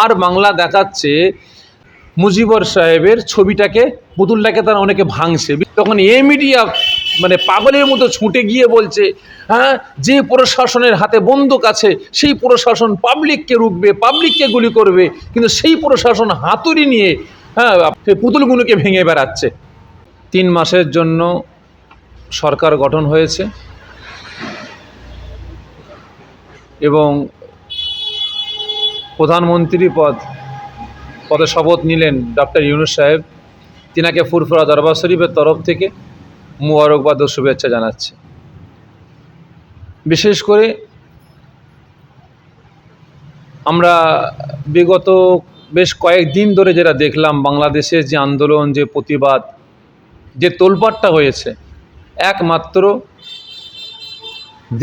আর বাংলা দেখাচ্ছে মুজিবর সাহেবের ছবিটাকে, পুতুলটাকে তারা অনেকে ভাঙছে। তখন এ মিডিয়া মানে পাগলের মতো ছুটে গিয়ে বলছে হ্যাঁ যে প্রশাসনের হাতে বন্দুক আছে, সেই প্রশাসন পাবলিককে রুখবে পাবলিককে গুলি করবে, কিন্তু সেই প্রশাসন হাতুড়ি নিয়ে হ্যাঁ সেই পুতুলগুলোকে ভেঙে বেড়াচ্ছে। তিন মাসের জন্য সরকার গঠন হয়েছে এবং প্রধানমন্ত্রী পদ পদে শপথ নিলেন ডক্টর ইউনুস সাহেব। তিনাকে ফুরফুরা দরবার শরীফের তরফ থেকে মুবারকবাদ ও শুভেচ্ছা জানাচ্ছে। বিশেষ করে আমরা বিগত বেশ কয়েকদিন ধরে যেটা দেখলাম, বাংলাদেশের যে আন্দোলন, যে প্রতিবাদ, যে তোলপাটটা হয়েছে, একমাত্র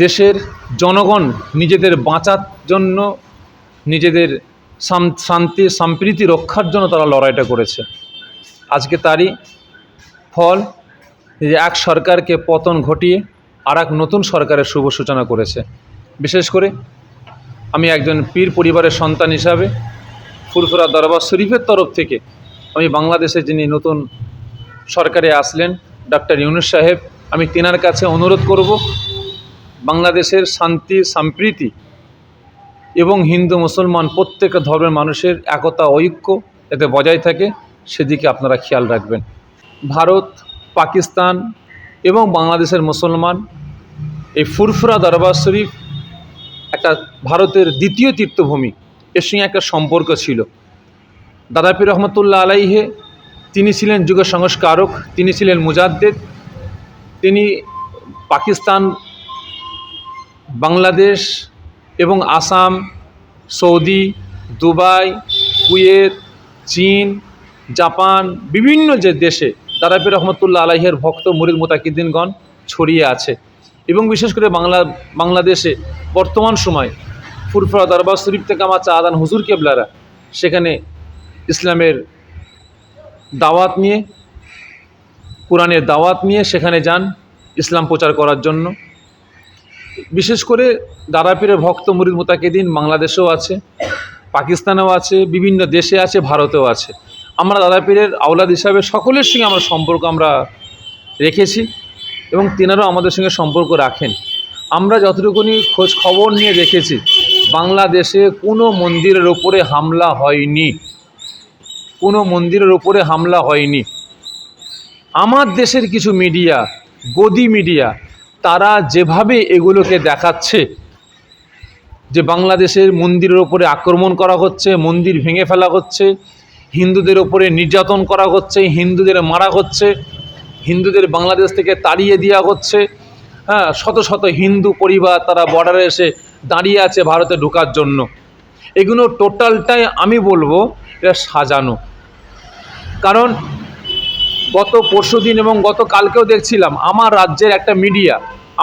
দেশের জনগণ নিজেদের বাঁচার জন্য নিজেদের শান- শান্তি, সম্প্রীতি রক্ষার জন্য তারা লড়াইটা করেছে। আজকে তারই ফল যে এক সরকারকে পতন ঘটিয়ে আর এক নতুন সরকারের শুভ সূচনা করেছে। বিশেষ করে আমি একজন পীর পরিবারের সন্তান হিসাবে ফুরফুরা দরবার শরীফের তরফ থেকে আমি বাংলাদেশে যিনি নতুন সরকারে আসলেন ডক্টর ইউনুস সাহেব, আমি তেনার কাছে অনুরোধ করব, বাংলাদেশের শান্তি, সম্প্রীতি এবং হিন্দু মুসলমান প্রত্যেকটা ধর্মের মানুষের একতা, ঐক্য এতে বজায় থাকে, সেদিকে আপনারা খেয়াল রাখবেন। ভারত, পাকিস্তান এবং বাংলাদেশের মুসলমান এই ফুরফুরা দরবার শরীফ একটা ভারতের দ্বিতীয় তীর্থভূমি। এর সঙ্গে একটা সম্পর্ক ছিল। দাদাপি রহমতুল্লাহ আলাইহে তিনি ছিলেন যুগ সংস্কারক, তিনি ছিলেন মুজাদ্দেদ, তিনি পাকিস্তান, বাংলাদেশ এবং আসাম, সৌদি, দুবাই, কুয়েত, চীন, জাপান, বিভিন্ন যে দেশে দাদাপি রহমতুল্লাহ আলাইহের ভক্ত মুরিদ মোতাকিদ্দিনগণ ছড়িয়ে আছে। এবং বিশেষ করে বাংলা, বাংলাদেশে বর্তমান সময় ফুরফুরা দরবার শরীফ থেকে আমার চা আদান হুজুর কেবলারা সেখানে ইসলামের দাওয়াত নিয়ে, কোরআনের দাওয়াত নিয়ে সেখানে যান ইসলাম প্রচার করার জন্য। বিশেষ করে দাদাপীরের ভক্ত মুরিদ মোতাকেদিন বাংলাদেশেও আছে, পাকিস্তানেও আছে, বিভিন্ন দেশে আছে, ভারতেও আছে। আমরা দাদাপীরের আওলাদ হিসাবে সকলের সঙ্গে আমরা সম্পর্ক আমরা রেখেছি এবং তেনারাও আমাদের সঙ্গে সম্পর্ক রাখেন। আমরা যতটুকুনি খোঁজ খবর নিয়ে দেখেছি, বাংলাদেশে কোনো মন্দিরের ওপরে হামলা হয়নি। কোনো মন্দিরের ওপরে হামলা হয়নি। আমার দেশের কিছু মিডিয়া, গদি মিডিয়া তারা যেভাবে এগুলোকে দেখাচ্ছে, যে বাংলাদেশের মন্দিরের ওপরে আক্রমণ করা হচ্ছে, মন্দির ভেঙে ফেলা হচ্ছে, হিন্দুদের ওপরে নির্যাতন করা হচ্ছে, হিন্দুদের মারা হচ্ছে, হিন্দুদের বাংলাদেশ থেকে তাড়িয়ে দেওয়া হচ্ছে হ্যাঁ শত শত হিন্দু পরিবার তারা বর্ডারে এসে দাঁড়িয়ে আছে ভারতে ঢোকার জন্য। এগুলো টোটালটাই আমি বলব, এটা সাজানো। কারণ গত পরশু দিন এবং গত কালকেও দেখছিলাম, আমার রাজ্যের একটা মিডিয়া,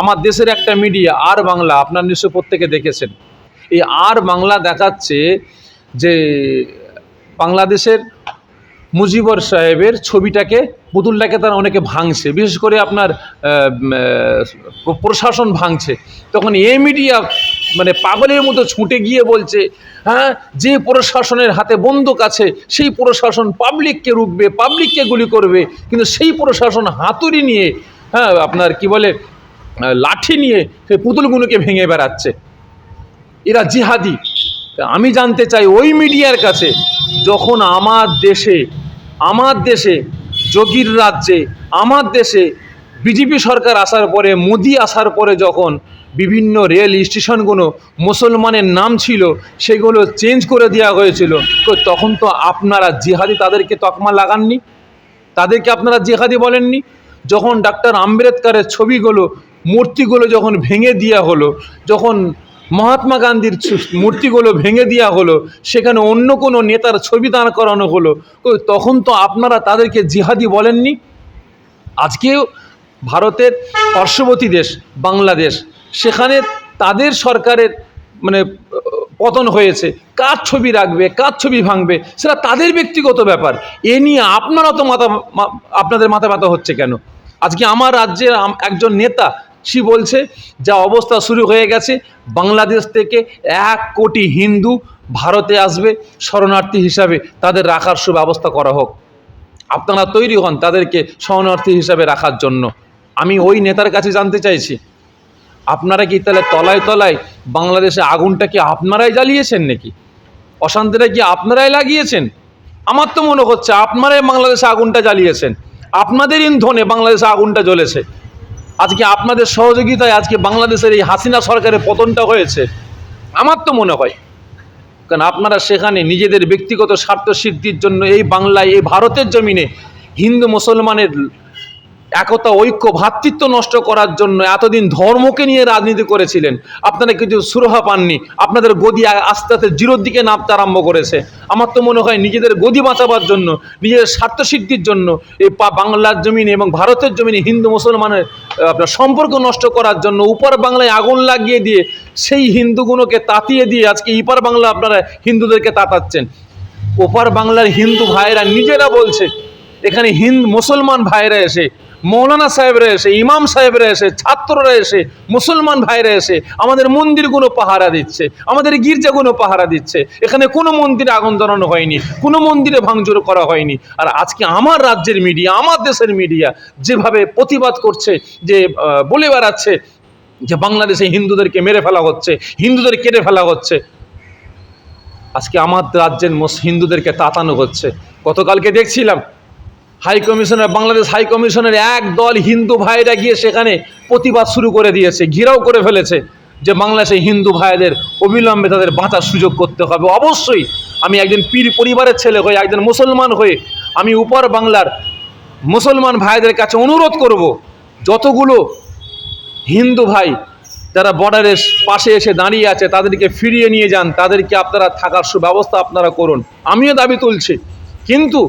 আমার দেশের একটা মিডিয়া, আর বাংলা, আপনার নিশ্চয় প্রত্যেকে দেখেছেন। এই আর বাংলা দেখাচ্ছে যে বাংলাদেশের মুজিবর সাহেবের ছবিটাকে পুতুলটাকে তারা অনেকে ভাঙছে। বিশেষ করে আপনার প্রশাসন ভাঙছে। তখন এ মিডিয়া মানে পাগলের মতো ছুটে গিয়ে বলছে হ্যাঁ যে প্রশাসনের হাতে বন্দুক আছে, সেই প্রশাসন পাবলিককে রুখবে পাবলিককে গুলি করবে। কিন্তু সেই প্রশাসন হাতুড়ি নিয়ে হ্যাঁ আপনার কি বলে লাঠি নিয়ে সেই পুতুলগুলোকে ভেঙে বেড়াচ্ছে। এরা জিহাদি। আমি জানতে চাই ওই মিডিয়ার কাছে, যখন আমার দেশে আমার দেশে যোগীর রাজ্যে, আমার দেশে বিজেপি সরকার আসার পরে, মোদি আসার পরে যখন বিভিন্ন রেল স্টেশনগুলো মুসলমানের নাম ছিল, সেগুলো চেঞ্জ করে দেওয়া হয়েছিল, তো তখন তো আপনারা জিহাদি তাদেরকে তকমা লাগাননি? তাদেরকে আপনারা জেহাদি বলেননি? যখন ডাক্তার আম্বেদকারের ছবিগুলো, মূর্তিগুলো যখন ভেঙে দেওয়া হলো, যখন মহাত্মা গান্ধীর মূর্তিগুলো ভেঙে দেওয়া হলো, সেখানে অন্য কোনো নেতার ছবি দাঁড় করানো হলো। তখন তো আপনারা তাদেরকে জিহাদি বলেননি? আজকেও ভারতের পার্শ্ববর্তী দেশ, বাংলাদেশ, সেখানে তাদের সরকারের মানে পতন হয়েছে। কার ছবি রাখবে, কার ছবি ভাঙবে, সেটা তাদের ব্যক্তিগত ব্যাপার। এ নিয়ে আপনারা তো মাথা আপনাদের মাথা ব্যথা হচ্ছে কেন? আজকে আমার রাজ্যের একজন নেতা সে বলছে, যা অবস্থা শুরু হয়ে গেছে, বাংলাদেশ থেকে এক কোটি হিন্দু ভারতে আসবে, শরণার্থী হিসাবে তাদের রাখার সুব্যবস্থা করা হোক। আপনারা তৈরি হন তাদেরকে শরণার্থী হিসাবে রাখার জন্য। আমি ওই নেতার কাছে জানতে চাইছি, আপনারা কি তাহলে তলায় তলায় বাংলাদেশে আগুনটা কি আপনারাই জ্বালিয়েছেন নাকি? অশান্তিটা কি আপনারাই লাগিয়েছেন? আমার তো মনে হচ্ছে আপনারাই বাংলাদেশে আগুনটা জ্বালিয়েছেন। আপনাদের ইন্ধনে বাংলাদেশে আগুনটা জ্বলেছে। আজকে আপনাদের সহযোগিতায় আজকে বাংলাদেশের এই হাসিনা সরকারের পতনটা হয়েছে। আমার তো মনে হয়, কারণ আপনারা সেখানে নিজেদের ব্যক্তিগত স্বার্থ সিদ্ধির জন্য এই বাংলায়, এই ভারতের জমিনে হিন্দু মুসলমানের একতা, ঐক্য ভ্রাতৃত্ব নষ্ট করার জন্য এতদিন ধর্মকে নিয়ে রাজনীতি করেছিলেন। আপনারা কিছু সুরহা পাননি। আপনাদের গদি আস্তে আস্তে জিরোর দিকে নামতে আরম্ভ করেছে। আমার তো মনে হয় নিজেদের গদি বাঁচাবার জন্য, নিজেদের স্বার্থ সিদ্ধির জন্য এই বাংলার জমিনে এবং ভারতের জমিনে হিন্দু মুসলমানের আপনার সম্পর্ক নষ্ট করার জন্য উপর বাংলায় আগুন লাগিয়ে দিয়ে সেই হিন্দুগুলোকে তাতিয়ে দিয়ে আজকে ইপার বাংলা আপনারা হিন্দুদেরকে তাতাচ্ছেন। ওপার বাংলার হিন্দু ভাইরা নিজেরা বলছে এখানে হিন্দ মুসলমান ভাইরা এসে, মৌলানা সাহেবরা এসে, ইমাম সাহেবরা এসে, ছাত্ররা এসে, মুসলমান ভাইরা এসে আমাদের মন্দিরগুলো পাহারা দিচ্ছে, আমাদের গির্জাগুলো পাহারা দিচ্ছে। এখানে কোনো মন্দিরে আগুন জ্বালানো হয়নি, কোনো মন্দিরে ভাঙচুর করা হয়নি। আর আজকে আমার রাজ্যের মিডিয়া, আমার দেশের মিডিয়া যেভাবে প্রতিবাদ করছে, যে বলে বেড়াচ্ছে, যে বাংলাদেশে হিন্দুদেরকে মেরে ফেলা হচ্ছে, হিন্দুদের কেটে ফেলা হচ্ছে। আজকে আমার রাজ্যের হিন্দুদেরকে তাতানো হচ্ছে। গতকালকে দেখছিলাম হাই কমিশনের বাংলাদেশ হাই কমিশনের এক দল হিন্দু ভাইরা গিয়ে সেখানে প্রতিবাদ শুরু করে দিয়েছে, ঘিরাও করে ফেলেছে যে বাংলাদেশে হিন্দু ভাইদের অবিলম্বে তাদের বাঁচার সুযোগ করতে হবে। অবশ্যই আমি একজন পীর পরিবারের ছেলে হয়ে, একজন মুসলমান হয়ে আমি উপর বাংলার মুসলমান ভাইদের কাছে অনুরোধ করব, যতগুলো হিন্দু ভাই যারা বর্ডারের পাশে এসে দাঁড়িয়ে আছে, তাদেরকে ফিরিয়ে নিয়ে যান, তাদেরকে আপনারা থাকার সুব্যবস্থা আপনারা করুন। আমিও দাবি তুলছি। কিন্তু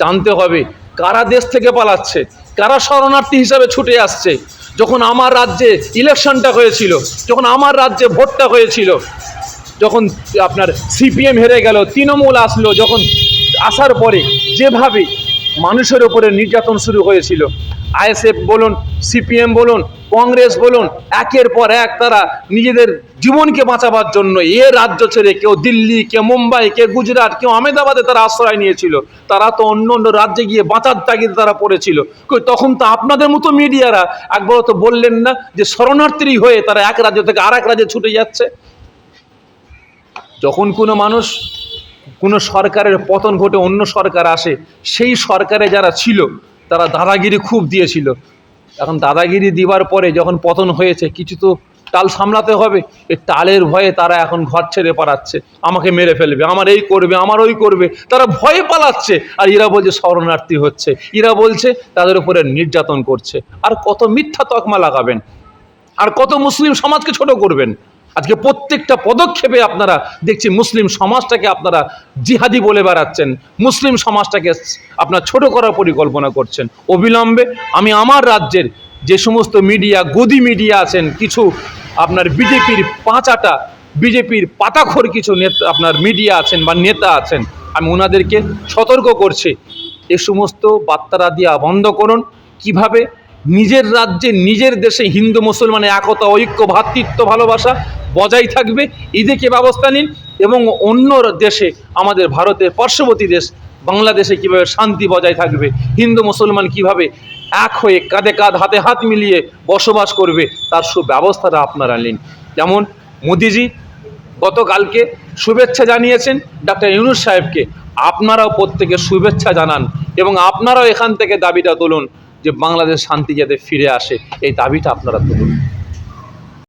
জানতে হবে কারা দেশ থেকে পালাচ্ছে? কারা শরণার্থী হিসাবে ছুটে আসছে? যখন আমার রাজ্যে ইলেকশনটা হয়েছিল, যখন আমার রাজ্যে ভোটটা হয়েছিল, যখন আপনার সিপিএম হেরে গেল, তৃণমূল আসলো, যখন আসার পরে যেভাবে মানুষের ওপরে নির্যাতন শুরু হয়েছিল। আইএসএফ বলুন, সিপিএম বলুন, কংগ্রেস বলুন, একের পর এক তারা নিজেদের জীবনকে বাঁচাবার জন্য এ রাজ্য ছেড়ে কেউ দিল্লি কেউ মুম্বাই, কে গুজরাট, কেউ আহমেদাবাদে তারা আশ্রয় নিয়েছিল। তারা তো অন্য অন্য রাজ্যে গিয়ে বাঁচার তাগিদে তারা পড়েছিল। তখন তো আপনাদের মতো মিডিয়ারা, একবার তো বললেন না যে শরণার্থী হয়ে তারা এক রাজ্য থেকে আর এক রাজ্যে ছুটে যাচ্ছে? যখন কোনো মানুষ কোনো সরকারের পতন ঘটে, অন্য সরকার আসে, সেই সরকারে যারা ছিল, তারা দাদাগিরি খুব দিয়েছিল। এখন দাদাগিরি দিবার পরে যখন পতন হয়েছে, কিছু তো টাল সামলাতে হবে এই টালের ভয়ে তারা এখন ঘর ছেড়ে পালাচ্ছে, আমাকে মেরে ফেলবে, আমার এই করবে, আমার ওই করবে, তারা ভয়ে পালাচ্ছে, আর এরা বলছে শরণার্থী হচ্ছে, এরা বলছে তাদের উপরে নির্যাতন করছে, আর কত মিথ্যা তকমা লাগাবেন, আর কত মুসলিম সমাজকে ছোট করবেন। আজকে প্রত্যেকটা পদক্ষেপে আপনারা দেখছি মুসলিম সমাজটাকে আপনারা জিহাদি বলে বেড়াচ্ছেন। মুসলিম সমাজটাকে আপনার ছোট করার পরিকল্পনা করছেন। অবিলম্বে আমি আমার রাজ্যের যে সমস্ত মিডিয়া, গদি মিডিয়া আছেন, কিছু আপনার বিজেপির পাঁচাটা, বিজেপির পাতাখোর কিছু নেতা, আপনার মিডিয়া আছেন বা নেতা আছেন, আমি ওনাদেরকে সতর্ক করছি, এ সমস্ত বার্তারা দিয়া বন্ধ করুন। কীভাবে? নিজের রাজ্যে, নিজের দেশে হিন্দু মুসলমানের একতা, ঐক্য ভ্রাতৃত্ব ভালোবাসা বজায় থাকবে। এদিকে ব্যবস্থা নিন এবং অন্য দেশে, আমাদের ভারতের পার্শ্ববর্তী দেশ, বাংলাদেশে কীভাবে শান্তি বজায় থাকবে, হিন্দু, মুসলমান কীভাবে এক হয়ে কাঁধে কাঁধ, হাতে হাত মিলিয়ে বসবাস করবে, তার সুব্যবস্থাটা আপনারা নিন। যেমন মোদিজি গতকালকে শুভেচ্ছা জানিয়েছেন, ডাক্তার ইউনুস সাহেবকে। আপনারাও প্রত্যেকে শুভেচ্ছা জানান এবং আপনারাও এখান থেকে দাবিটা তুলুন যে বাংলাদেশ শান্তি যাতে ফিরে আসে, এই দাবিটা আপনারা তুলুন।